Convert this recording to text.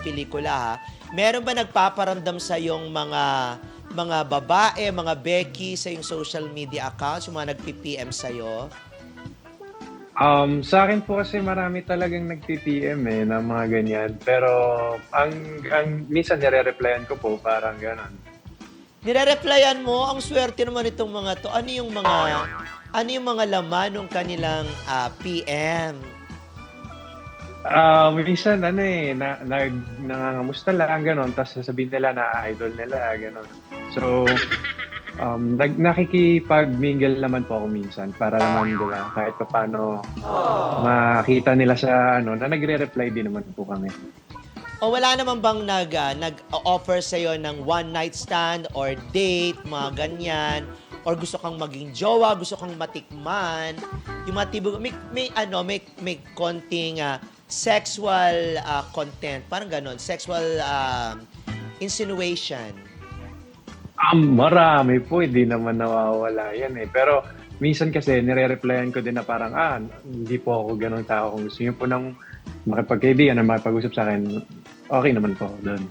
pelikula ha. Meron ba nagpaparamdam sa yung mga mga babae, mga Becky sa yung social media accounts, yung mga nagpi-PM sa Um, sa akin po kasi marami talagang nagti-TM eh ng mga ganyan. Pero ang, ang minsan nire-replyan ko po parang gano'n. Nire-replyan mo, ang swerte naman itong mga to. Ano yung mga ano yung mga laman ng kanilang ah, PM? Ah, minsan ano eh, na, nag, nangangamusta lang, gano'n. Tapos sasabihin nila na idol nila, gano'n. So, um, nag, nakikipag-mingle naman po ako minsan para naman, di ba, kahit pa paano makita nila sa ano, na nagre-reply din naman po kami. O wala naman bang nag, ah, nag-offer sa'yo ng one night stand or date, mga ganyan? Or gusto kang maging jowa, gusto kang matikman? Yung mga tibog, may, may, ano, may, may konting ah, sexual ah, content, parang ganon, sexual ah, insinuation. Um, marami po, hindi naman nawawala yan eh. Pero minsan kasi nire-replyan ko din na parang, ah, hindi po ako ganun tao. Kung gusto niyo po ng makipagkaibigan na makipag-usap sa akin, okay naman po doon.